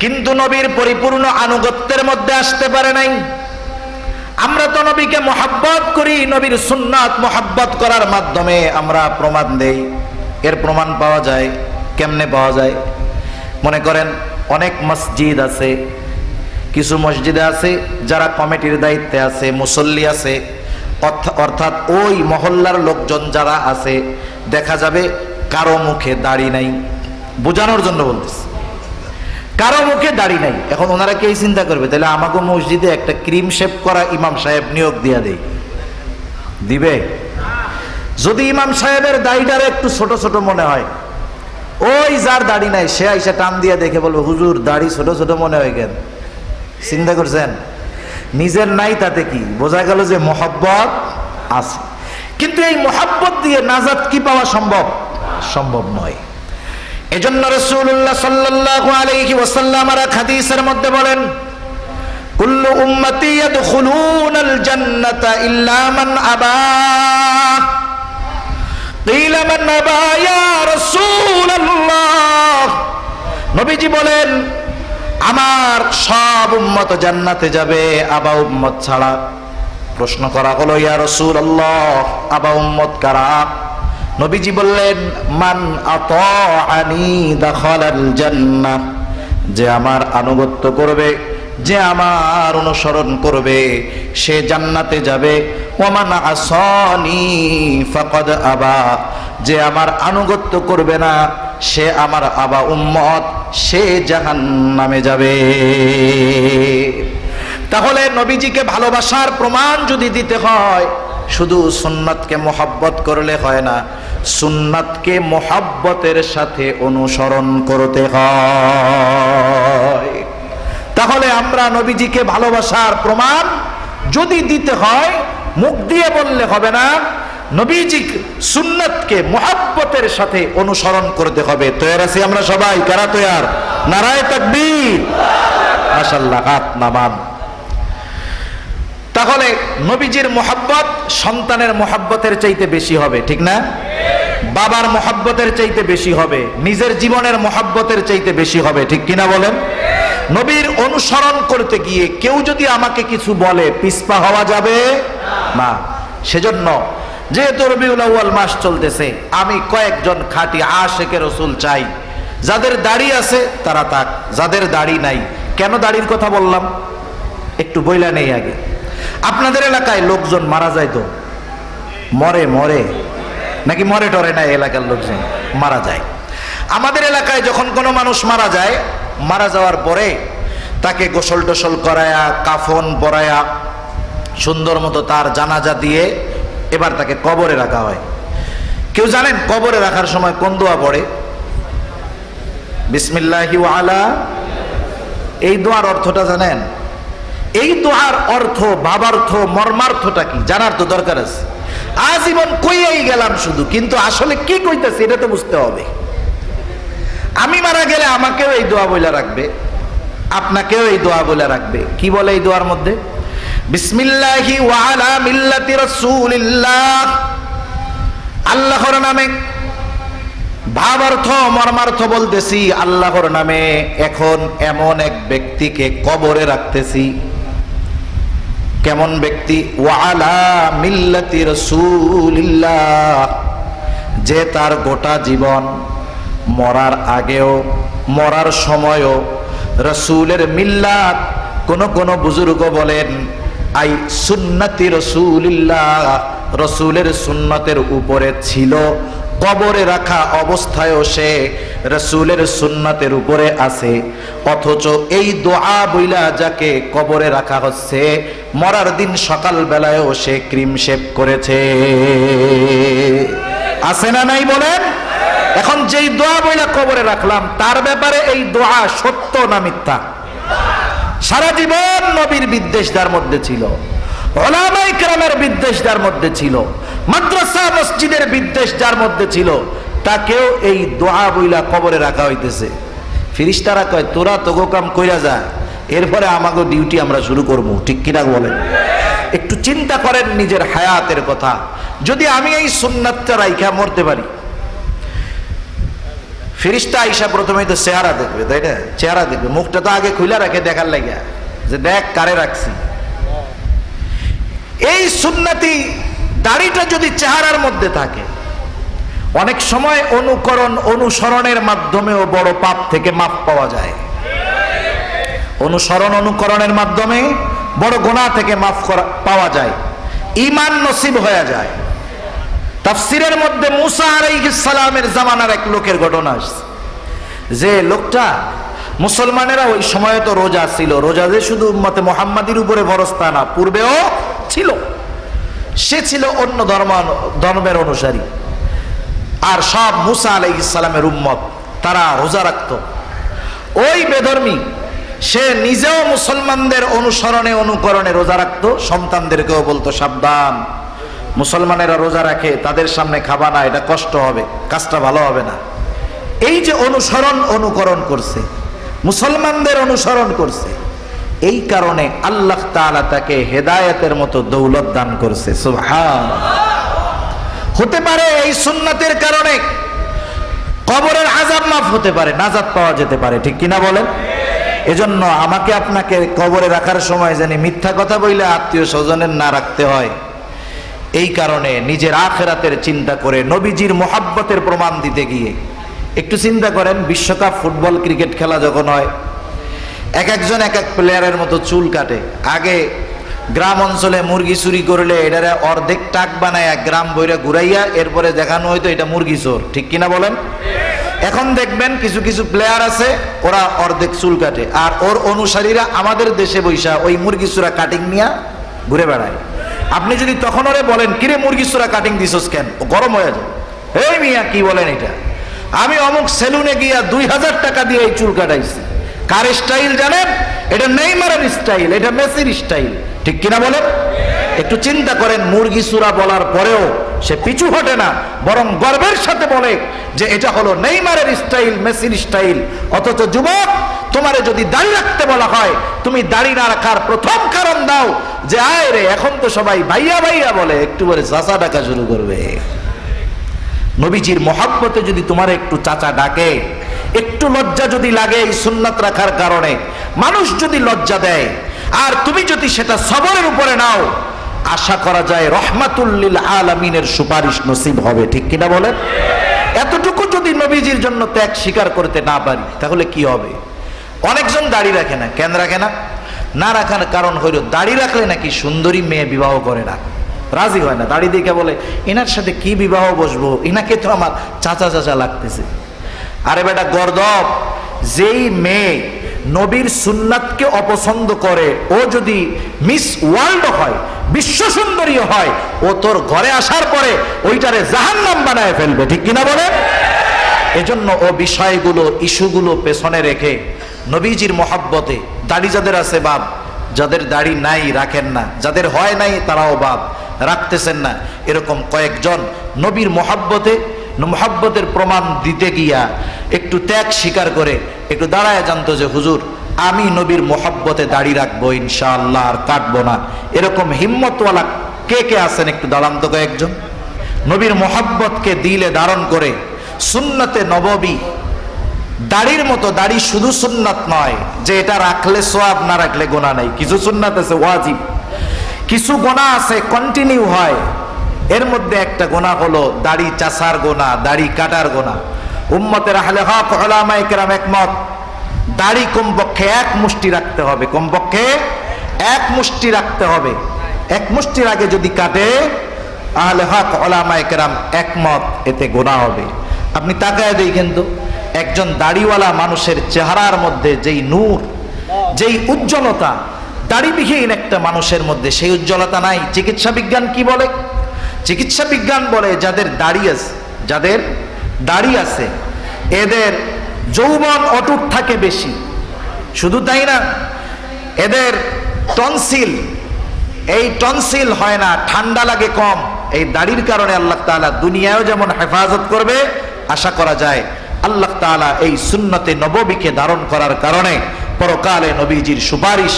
কিন্তু নবীর পরিপূর্ণ আনুগত্যের মধ্যে আসতে পারে নাই। আমরা তো নবীকে মোহাব্বত করি, নবীর সুন্নাত মোহাব্বত করার মাধ্যমে আমরা প্রমাণ দেই। এর প্রমাণ পাওয়া যায়, কেমনে পাওয়া যায়? মনে করেন, অনেক মসজিদ আছে, কিছু মসজিদে আছে যারা কমিটির দায়িত্বে আছে, মুসল্লি আছে, অর্থ- অর্থাৎ ওই মহল্লার লোকজন যারা আছে, দেখা যাবে কারও মুখে দাড়ি নাই। বোঝানোর জন্য বলতেছি। কারও মুখে দাড়ি নাই। এখন ওনারা কে চিন্তা করবে? তাহলে আমাকে মসজিদে একটা ক্রিম শেপ করা ইমাম সাহেব নিয়োগ দিয়া দেই। দিবে? যদি ইমাম সাহেবের দাড়িটার একটু ছোট ছোট মনে হয়, ওই যার দাড়ি নাই, সে আইসা টান দিয়ে দেখে বলব, হুজুর, দাড়ি ছোট ছোট মনে হয় কেন চিন্তা করছেন? নিজের নাই তাতে কি? বোঝা গেল যে মোহব্বত আছে। কিন্তু এই মোহাব্বত দিয়ে নাজাত কি পাওয়া সম্ভব? সম্ভব নয়। এজন্য রাসূলুল্লাহ সাল্লাল্লাহু আলাইহি ওয়াসাল্লাম আর এক হাদিসের মধ্যে বলেন কুল্লু উম্মতি ইয়াদখুলুনাল জান্নাতা ইল্লা মান আবা قيل من أبى يا رسول الله নবীজি বলেন আমার সব উম্মত জান্নাতে যাবে আবা উম্মত ছাড়া প্রশ্ন করা হলো ইয়া রসুল আল্লাহ আবা উম্মত কারা নবীজি বললেন, মান আতাআনি দাখালাল জান্নাহ। যে আমার আনুগত্য করবে, যে আমার অনুসরণ করবে, সে জান্নাতে যাবে। ওমান আসনি ফাকাদ আবা। যে আমার আনুগত্য করবে না, সে আমার আবা উম্মত, সে জাহান নামে যাবে। তাহলে নবীজিকে ভালোবাসার প্রমাণ যদি দিতে হয় শুধু সুন্নাতকে মোহাব্বত করলে হয় না, সুন্নাতকে মোহাব্বতের সাথে অনুসরণ করতে হয়। তাহলে আমরা নবীজিকে ভালোবাসার প্রমাণ যদি দিতে হয়, মুখ দিয়ে বললে হবে না, নবীজি সুন্নাতকে মোহাব্বতের সাথে অনুসরণ করতে হবে। তৈরি আছি আমরা সবাই? কারা তৈয়ার? নারায় তাকবীর? মাশাল্লাহ হাত নামান। তাহলে নবীজির মোহাব্বত সন্তানের মোহাব্বতের চাইতে বেশি হবে, ঠিক না? বাবার মোহাব্বতের চাইতে বেশি হবে, নিজের জীবনের মোহাব্বতের চাইতে বেশি হবে, ঠিক কিনা বলেন? নবীর অনুসরণ করতে গিয়ে কেউ যদি আমাকে কিছু বলে, পিসপা হওয়া যাবে? না। সেজন্য যেহেতু রবিউল আউয়াল মাস চলতেছে, আমি কয়েকজন খাঁটি আশেকে রসুল চাই। যাদের দাড়ি আছে, তারা তাক। যাদের দাড়ি নাই, কেন দাড়ির কথা বললাম? একটু বইলা নেই আগে। আপনাদের এলাকায় লোকজন মারা যায় তো? মরে মরে। নাকি মরে, টরে না এলাকার লোকজন? মারা যায়। আমাদের এলাকায় যখন কোনো মানুষ মারা যায়, মারা যাওয়ার পরে তাকে গোসল টোসল করায়া, কাফন পরায়া, সুন্দর মতো তার জানাজা দিয়ে এবার তাকে কবরে রাখা হয়। কেউ জানেন কবরে রাখার সময় কোন দোয়া পড়ে? বিসমিল্লাহি আলা। এই দোয়ার অর্থটা জানেন? এই দোয়ার অর্থ ভাবার্থ মর্মার্থটা কি? জানার তো দরকার আছে। আজীবন কইয়াই গেলাম শুধু, কিন্তু আসলে কি কইতেছে এটা তো বুঝতে হবে। আমি মারা গেলে আমাকেও এই দোয়া বইলা রাখবে, আপনাকেও এই দোয়া বলে রাখবে। কি বলে এই দোয়ার মধ্যে? বিসমিল্লাহি ওয়ালা মিল্লাতি রাসূলিল্লাহ। আল্লাহর নামে ভাবার্থ, মর্মার্থ বলতেছি, আল্লাহর নামে এখন এমন এক ব্যক্তিকে কবরে রাখতেছি। কেমন ব্যক্তি? ওয়ালা যে তার গোটা জীবন মরার আগেও, মরার সময়ও রসুলের মিল্লাত কোন কোন বুজুর্গ বলেন, আই সুন্নতি রসুলিল্লাহ। রসুলের সুন্নতের উপরে ছিল কবরে রাখা অবস্থায়ও সে রসুলের সুন্নতের উপরে আছে। অথচ এই দোয়া বইলা যাকে কবরে রাখা হচ্ছে, মরার দিন সকাল বেলায়ও সে ক্রিম শেপ করেছে। আছে না নাই বলেন? এখন যেই দোয়া বইলা কবরে রাখলাম, তার ব্যাপারে এই দোয়া সত্য না মিথ্যা? সারা জীবন নবীর বিদ্বেষ যার মধ্যে ছিল। ওলামাই কেরামের বিদ্বেষ যার মধ্যে ছিল, মাদ্রাসা, মসজিদের বিদ্বেষ যার মধ্যে ছিল, তাকেও এই দোয়া বইলা কবরে রাখা হইতেছে। ফিরিস্তারা কয়, তোরা তোগো কাম কইরা যা, এরপরে আমাকে ডিউটি আমরা শুরু করব। ঠিক কিনা বলেন? একটু চিন্তা করেন নিজের হায়াতের কথা। যদি আমি এই সুন্নাতটা রাইখা মরতে পারি। ফিরিস্তা আইসা প্রথমেই তো চেহারা দেখবে, তাই না? চেহারা দেখবে। মুখটা তো আগে খুলে রাখে দেখার লাগিয়া। যে দেখ, কারে রাখছি। এই সুন্নতি দাড়িটা যদি চেহারার মধ্যে থাকে, অনেক সময় অনুকরণ, অনুসরণের মাধ্যমেও বড় পাপ থেকে মাপ পাওয়া যায়। অনুসরণ, অনুকরণের মাধ্যমে বড় গোনা থেকে মাফ করা, পাওয়া যায়। ইমান নসিব হয়ে যায়। তাফসিরের মধ্যে মুসা সালামের জামানার এক লোকের ঘটনা আসছে। যে লোকটা, মুসলমানেরা ওই সময় তো রোজা ছিল। রোজা যে শুধু উম্মতে মোহাম্মদীর উপরে ভরসা না, পূর্বেও ছিল, সে ছিল অন্য ধর্ম ধর্মের অনুসারী। আর সব মুসা আলাইহিস ইসলামের উম্মত, তারা রোজা রাখত। ওই বেধর্মী, সে নিজেও মুসলমানদের অনুসরণে, অনুকরণে রোজা রাখতো, সন্তানদেরকেও বলতো, সাবধান, মুসলমানেরা রোজা রাখে, তাদের সামনে খাবা না, এটা কষ্ট হবে, কাজটা ভালো হবে না। এই যে অনুসরণ, অনুকরণ করছে, মুসলমানদের অনুসরণ করছে এই কারণে আল্লাহ তাআলা তাকে হেদায়েতের মতো দৌলত দান করছে হতে পারে এই সুন্নাতের কারণে কবরের আজাব মাফ হতে পারে নাজাদ পাওয়া যেতে পারে, ঠিক কিনা বলেন? এজন্য আমাকে আপনাকে কবরে রাখার সময় জানি মিথ্যা কথা বইলে আত্মীয় স্বজনের না রাখতে হয়। এই কারণে নিজের আখেরাতের চিন্তা করে নবীজির মোহাব্বতের প্রমাণ দিতে গিয়ে, একটু চিন্তা করেন, বিশ্বকাপ ফুটবল ক্রিকেট খেলা যখন হয় এক একজন এক এক প্লেয়ারের মতো চুল কাটে। আগে গ্রাম অঞ্চলে মুরগি চুরি করলে এটারে অর্ধেক টাক বানায় এক গ্রাম বইরা ঘুরাইয়া এরপরে দেখানো হয়তো এটা মুরগি চোর। ঠিক কিনা বলেন? এখন দেখবেন কিছু কিছু প্লেয়ার আছে, ওরা অর্ধেক চুল কাটে। আর ওর অনুসারীরা আমাদের দেশে বৈশা ওই মুরগি চূড়া কাটিং নিয়ে ঘুরে বেড়ায়। আপনি যদি তখন ওরে বলেন, কিরে মুরগি চূড়া কাটিং দিছস কেন? গরম হয়ে যায়। এই মিয়া, কি বলেন এটা? আমি অমুক সেলুনে গিয়া দুই হাজার টাকা দিয়ে এই চুল কাটাইছি। কার স্টাইল জানেন? এটা নেইমারের স্টাইল, এটা মেসির স্টাইল। ঠিক কিনা বলেন? একটু চিন্তা করেন, মুরগি সুরা বলার পরেও সে পিছু হটে না, বরং গর্বের সাথে বলে যে এটা হলো নেইমারের স্টাইল, মেসির স্টাইল। অথচ যুবক, তোমারে যদি দাড়ি রাখতে বলা হয়, তুমি দাড়ি না রাখার প্রথম কারণ দাও যে, আয় রে, এখন তো সবাই ভাইয়া ভাইয়া বলে। একটু বলে চাচা ডাকা শুরু করবে। নবীজির মহাব্বতে যদি তোমার একটু চাচা ডাকে একটু লজ্জা যদি লাগে এই সুন্নাত রাখার কারণে, মানুষ যদি লজ্জা দেয়, আর তুমি যদি সেটা সবরের উপরে নাও, আশা করা যায় রহমাতুল্লিল আলামিনের সুপারিশ নসিব হবে, ঠিক কিনা বলেন? এতটুকু যদি নবীজির জন্য ত্যাগ স্বীকার করতে না পারি, তাহলে কি হবে? অনেকজন দাড়ি রাখে না, কেন রাখে না? না রাখার কারণ হইল, দাড়ি রাখলে নাকি সুন্দরী মেয়ে বিবাহ করে না। রাজি হয় না, দাড়ি দেখে বলে, এনার সাথে কি বিবাহ বসবো? এনাকে তো আমার চাচা চাচা লাগতেছে। আরে বেটা গর্দব যেই মেয়ে নবীর সুন্নাতকে অপছন্দ করে, ও যদি মিস ওয়ার্ল্ড হয়, বিশ্ব সুন্দরী হয়, ও তোর ঘরে আসার পরে ওইটারে জাহান নাম বানায় ফেলবে, ঠিক কিনা বলে? এজন্য ও বিষয়গুলো, ইস্যুগুলো পেছনে রেখে নবীজির মহাব্বতে দাড়ি যাদের আছে বাপ, যাদের দাড়ি নাই রাখেন না, যাদের হয় নাই তারাও বাপ, রাখতেছেন না। এরকম কয়েকজন নবীর মহাব্বতে মহাব্বতের প্রমাণ দিতে গিয়া একটু ত্যাগ স্বীকার করে, একটু দাঁড়ায় জানতো যে, হুজুর, আমি নবীর মহাব্বতে দাড়ি রাখব ইনশাআল্লাহ, আর কাটবো না। এরকম হিম্মতওয়ালা কে কে আছেন একটু দাঁড়ান তো কয়েকজন। নবীর মহাব্বতকে দিলে ধারণ করে, সুন্নতে নববী, দাড়ির মতো দাড়ি শুধু সুন্নাত নয়, যে এটা রাখলে সোয়াব না রাখলে গোনা নাই। কিছু সুন্নাত আছে ওয়াজিব, কিছু গোনা আছে কন্টিনিউ হয়। এর মধ্যে একটা গোনা হলো দাড়ি চাষার গোনা, দাড়ি কাটার গোনা। উম্মতের আহলে হক ওলামায়ে একমত, দাড়ি কমপক্ষে এক মুষ্টি রাখতে হবে। কমপক্ষে এক মুষ্টি রাখতে হবে। এক মুষ্টির আগে যদি কাটে, আহলে হক ওলামায়ে একমত, এতে গোনা হবে। আপনি তাকায় দেই কিন্তু, একজন দাড়িওয়ালা মানুষের চেহারার মধ্যে যেই নূর, যেই উজ্জ্বলতা, দাড়িবিহীন একটা মানুষের মধ্যে সেই উজ্জ্বলতা নাই। চিকিৎসা বিজ্ঞান কি বলে? চিকিৎসা বিজ্ঞান বলে যাদের দাড়ি আছে, যাদের দাড়ি আছে, এদের যৌবন অটুট থাকে বেশি। শুধু তাই না, এদের টনসিল, এই টনসিল হয় না, ঠান্ডা লাগে কম। এই দাড়ির কারণে আল্লাহ তাআলা দুনিয়ায়ও যেমন হেফাজত করবে, আশা করা যায় আল্লাহ তাআলা এই সুন্নতে নববীকে ধারণ করার কারণে পরকালে নবীজির সুপারিশ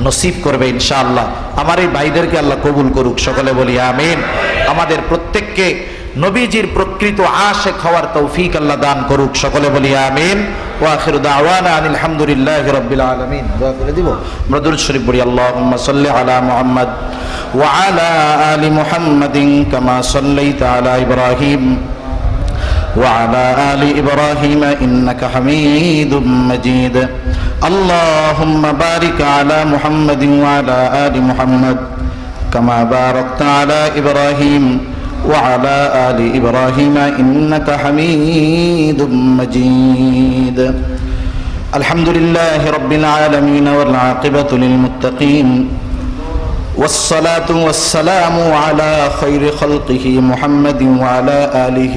নসিব করবে ইনশাআল্লাহ। আমার এই ভাইদেরকে আল্লাহ কবুল করুক, সকলে বলি আমিন। আমাদের প্রত্যেককে নবীজির প্রকৃত আশেক হওয়ার তৌফিক আল্লাহ দান করুক, সকলে বলি আমিন। ও আখির দাওয়ানা আনিল হামদুলিল্লাহ রাব্বিল আলামিন। দোয়া করে দিব। আমরা দুরূদ শরীফ পড়ি, আল্লাহুম্মা সাল্লি আলা মুহাম্মদ ওয়া আলা আলি মুহাম্মাদিন কামা সাল্লাইতা আলা ইব্রাহিম। وعلى آل إبراهيم إنك حميد مجيد. اللهم بارك على محمد وعلى آل محمد كما باركت على إبراهيم وعلى آل إبراهيم إنك حميد مجيد. الحمد لله رب العالمين والعاقبة للمتقين. والصلاة والسلام على خير خلقه محمد وعلى آله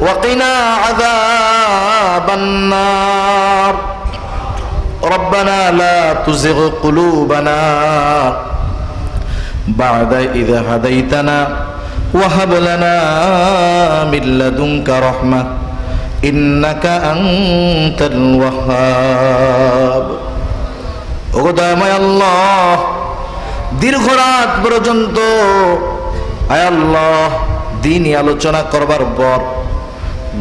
وقنا عذاب النار ربنا لا تزغ قلوبنا بعد إذا هديتنا وهب لنا من لدنك رحمة إنك أنت الوهاب ওগোদাময় আল্লাহ দীর্ঘ রাত পর্যন্ত আয় আল্লাহ দিনই আলোচনা করবার পর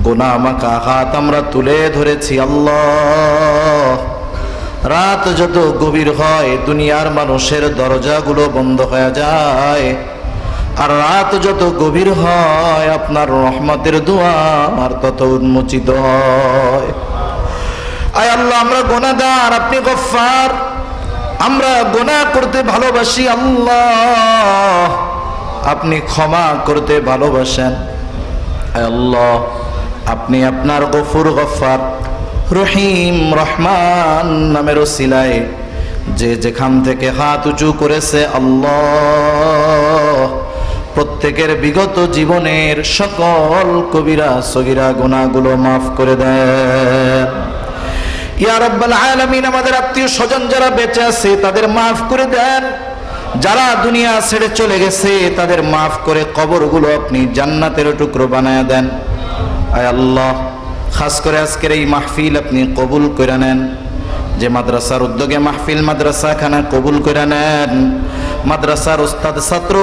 গোনামাকা হাত আমরা তুলে ধরেছি, আল্লাহ। রাত যত গভীর হয়, দুনিয়ার মানুষের দরজাগুলো বন্ধ হয়ে যায়। আর রাত যত গভীর হয়, আপনার রহমতের দুয়ার তত উন্মোচিত হয়। আয় আল্লাহ, আমরা গোনাগার, আপনি গফার আমরা গোনা করতে ভালোবাসি, আল্লাহ। আপনি ক্ষমা করতে ভালোবাসেন আল্লাহ। আপনি আপনার গফুর গফার রহিম রহমান নামের সিলায় যে যেখান থেকে হাত উঁচু করেছে আল্লাহ, প্রত্যেকের বিগত জীবনের সকল কবিরা, সগিরা গুণাগুলো মাফ করে দেন। ইয়া রব্বাল আলামিন, আমাদের আত্মীয় স্বজন যারা বেঁচে আছে, তাদের মাফ করে দেন। যারা দুনিয়া ছেড়ে চলে গেছে, তাদের মাফ করে কবরগুলো আপনি জান্নাতের টুকরো বানায় দেন। আয় আল্লাহ, খাস করে আজকের এই মাহফিল আপনি কবুল করে নেন। যে মাদ্রাসার উদ্যোগে মাহফিল মাদ্রাসা খানা কবুল করে নেন। মাদ্রাসার ওস্তাদ ছাত্র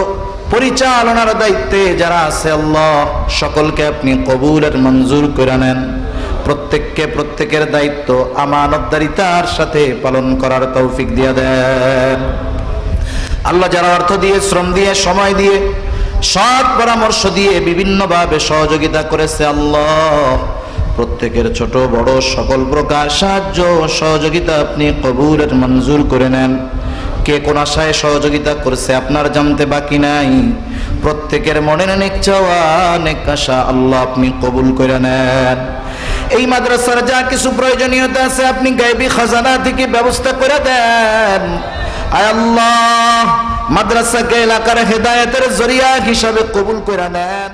পরিচালনার দায়িত্বে যারা আছে আল্লাহ, সকলকে আপনি কবুলের মঞ্জুর করে নেন। প্রত্যেককে প্রত্যেকের দায়িত্ব আমানতদারিতার সাথে পালন করার তৌফিক দিয়ে দেন। আল্লাহ যারা অর্থ দিয়ে, শ্রম দিয়ে, সময় দিয়ে সৎ পরামর্শ দিয়ে বিভিন্নভাবে সহযোগিতা করেছে আল্লাহ। প্রত্যেকের ছোট, বড়, সকল প্রকার সাহায্য সহযোগিতা আপনি কবুলের মঞ্জুর করে নেন। কে কোন আশায় সহযোগিতা করছে আপনার জানতে বাকি নাই। প্রত্যেকের মনের অনেক চাওয়া অনেক আশা আল্লাহ আপনি কবুল করে নেন। এই মাদ্রাসার যা কিছু প্রয়োজনীয়তা আছে আপনি গাইবি খাজানা থেকে ব্যবস্থা করে দেন। আয় আল্লাহ! মাদ্রাসাকে এলাকার হেদায়তের জরিয়া হিসাবে কবুল করে নেন।